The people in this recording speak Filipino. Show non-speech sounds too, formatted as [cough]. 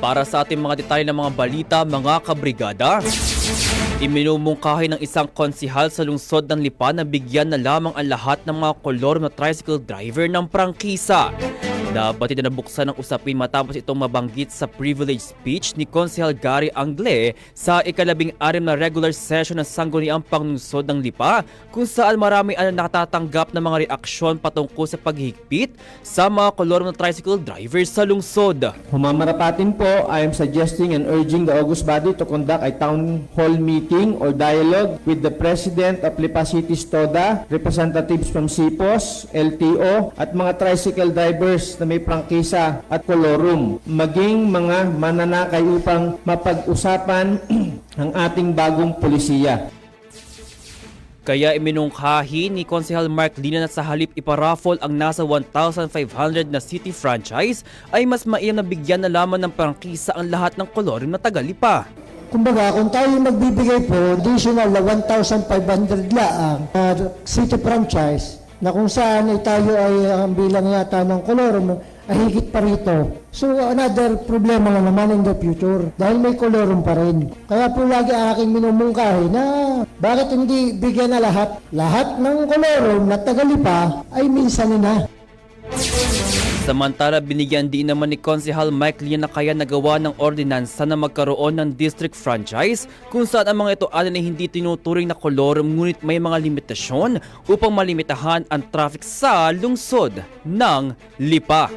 Para sa ating mga detalye ng mga balita, mga kabrigada, Iminumungkahi ng isang konsihal sa lungsod ng Lipa na bigyan na lamang ang lahat ng mga kolor na tricycle driver ng prangkisa. Dapat ito nabuksan ng usapin matapos itong mabanggit sa privilege speech ni Konsihal Gary Angle sa ikalabing arim na regular session ng Sangguniang Panglungsod ng Lipa kung saan marami ang nakatatanggap ng mga reaksyon patungkol sa paghigpit sa mga kolor na tricycle driver sa lungsod. Humamarapatin po, I am suggesting and urging the August body to conduct a town hall meeting or dialogue with the President of Lipa City Stoda, representatives from CIPOS, LTO, at mga tricycle drivers na may prangkisa at kolorum, maging mga mananakay upang mapag-usapan [clears throat] ang ating bagong polisiya. Kaya iminungkahi ni Konsehal Mark Lina na sa halip iparaffle ang nasa 1,500 na city franchise ay mas mainam na bigyan na lamang ng prangkisa ang lahat ng kolorin na tagalipa. Kumbaga, kung tayo magbibigay po additional na 1,500 laang uh, city franchise na kung saan ay tayo ay ang bilang yata ng kolorum ay higit pa rito. So another problema na naman in the future dahil may kolorum pa rin. Kaya po lagi aking minumungkahi na bakit hindi bigyan na lahat? Lahat ng kolorum na tagalipa ay minsan na. Samantala, binigyan din naman ni Konsehal Mike Lina na kaya nagawa ng ordinansa na magkaroon ng district franchise kung saan ang mga ito alin ay hindi tinuturing na kolorum ngunit may mga limitasyon upang malimitahan ang traffic sa lungsod ng Lipa.